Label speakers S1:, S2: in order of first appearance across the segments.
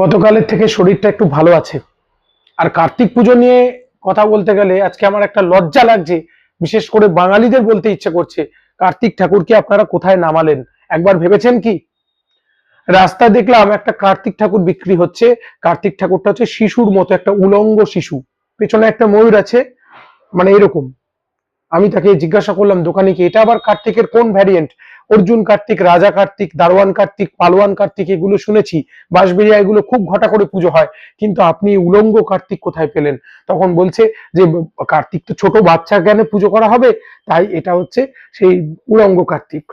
S1: গতকালের থেকে শরীরটা একটু ভালো আছে। আর কার্তিক পুজো নিয়ে কথা বলতে গেলে আজকে আমার একটা লজ্জা লাগছে, বিশেষ করে বাঙালিদের বলতে ইচ্ছে করছে, কার্তিক ঠাকুরকে আপনারা কোথায় নামালেন? একবার ভেবেছেন কি? রাস্তায় দেখলাম একটা কার্তিক ঠাকুর বিক্রি হচ্ছে, কার্তিক ঠাকুরটা হচ্ছে শিশুর মতো, একটা উলঙ্গ শিশু। পেছনে একটা ময়ূর আছে মানে এরকম। আমি তাকে জিজ্ঞাসা করলাম দোকানিকে এটা আবার কার্তিকের কোন ভ্যারিয়েন্ট অর্জুন কার্তিক, রাজা কার্তিক, দারোয়ান কার্তিক, পালোয়ান কার্তিক, এগুলো শুনেছি। বাঁশবেরিয়া এগুলো খুব ঘটা করে পুজো হয়। কিন্তু আপনি উলঙ্গ কার্তিক কোথায় পেলেন? তখন বলছে যে, কার্তিক তো ছোট, বাচ্চা জ্ঞানে পুজো করা হবে? তাই এটা হচ্ছে সেই উলঙ্গ কার্তিক।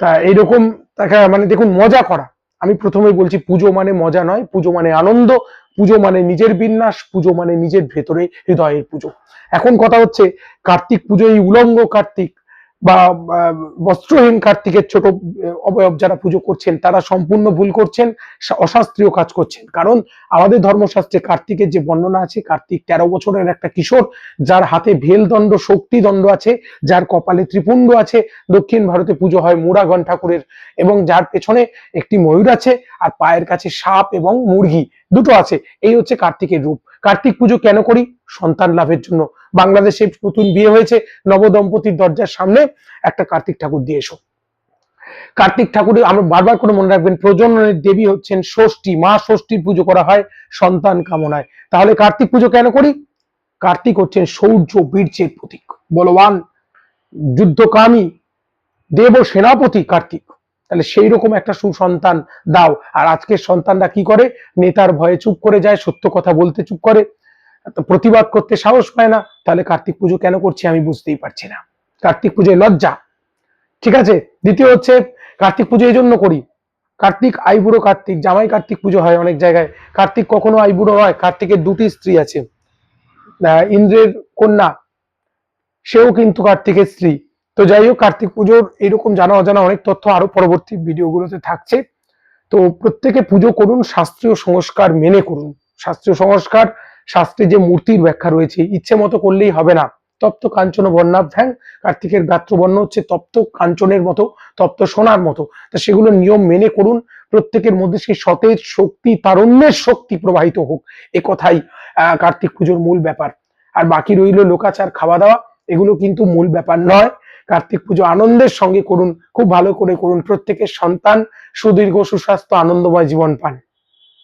S1: তা এইরকম তাকে মানে দেখুন, মজা করা। আমি প্রথমেই বলছি, পুজো মানে মজা নয়, পুজো মানে আনন্দ, পুজো মানে নিজের বিন্যাস, পুজো মানে নিজের ভেতরে হৃদয়ের পুজো। এখন কথা হচ্ছে, কার্তিক পুজো এই উলঙ্গ কার্তিক। বা বস্ত্রহীন কার্তিকের ছোট অবয়ব যারা পুজো করছেন, তারা সম্পূর্ণ ভুল করছেন অশাস্ত্রীয় কাজ করছেন। কারণ আমাদের ধর্মশাস্ত্রে কার্তিকের যে বর্ণনা আছে, কার্তিক তেরো বছরের একটা কিশোর, যার হাতে ভেলদণ্ড, শক্তিদণ্ড আছে, যার কপালে ত্রিপুণ্ড আছে, দক্ষিণ ভারতে পুজো হয় মুরাগন ঠাকুরের, এবং যার পেছনে একটি ময়ূর আছে, আর পায়ের কাছে সাপ এবং মুরগি। দুটো আছে। এই হচ্ছে কার্তিকের রূপ। কার্তিক পুজো কেন করি? সন্তান লাভের জন্য। বাংলাদেশে নতুন বিয়ে হয়েছে, নবদম্পতির দরজার সামনে একটা কার্তিক ঠাকুর দিয়ে এসো। কার্তিক ঠাকুরের, আমরা বারবার করে মনে রাখবেন, প্রজননের দেবী হচ্ছেন ষষ্ঠী। মা ষষ্ঠীর পুজো করা হয় সন্তান কামনায়। তাহলে কার্তিক পুজো কেন করি? কার্তিক হচ্ছেন শৌর্য বীর্যের প্রতীক। বলবান যুদ্ধকামী দেব সেনাপতি কার্তিক। তাহলে সেই রকম একটা সুসন্তান দাও। আর আজকের সন্তানরা কি করে? নেতার ভয়ে চুপ করে যায়, সত্য কথা বলতে চুপ করে প্রতিবাদ করতে সাহস পায় না। তাহলে কার্তিক পুজো কেন করছি আমি বুঝতেই পারছি না। কার্তিক পুজোয় লজ্জা। ঠিক আছে? দ্বিতীয় হচ্ছে, কার্তিক পুজো এই জন্য করি। কার্তিক, আইবুড়ো কার্তিক, জামাই কার্তিক পুজো হয় অনেক জায়গায়। কার্তিক কখনো আইবুড়ো হয়? কার্তিকের দুটি স্ত্রী আছে। ইন্দ্রের কন্যা, সেও কিন্তু কার্তিকের স্ত্রী। তো যাই হোক, কার্তিক পুজোর এরকম জানা অজানা অনেক তথ্য আরও পরবর্তী ভিডিওগুলোতে থাকছে। তো প্রত্যেকে পুজো করুন, শাস্ত্রীয় সংস্কার মেনে করুন। শাস্ত্রীয় সংস্কার, শাস্ত্রে যে মূর্তির ব্যাখ্যা রয়েছে, ইচ্ছে মতো করলেই হবে না। তপ্ত কাঞ্চন বর্ণাভ্যাং কার্তিকের গাত্রবর্ণ হচ্ছে তপ্ত কাঞ্চনের মতো, তপ্ত সোনার মতো। তা সেগুলো নিয়ম মেনে করুন। প্রত্যেকের মধ্যে সেই সতেজ শক্তি, তারুণ্যের শক্তি প্রবাহিত হোক। এ কথাই কার্তিক পুজোর মূল ব্যাপার। আর বাকি রইল লোকাচার, খাওয়া দাওয়া। এগুলো কিন্তু মূল ব্যাপার নয়। কার্তিক পুজো আনন্দের সঙ্গে করুন, খুব ভালো করে করুন। প্রত্যেকের সন্তান, সুদীর্ঘ সুস্বাস্থ্য, আনন্দময় জীবন পান।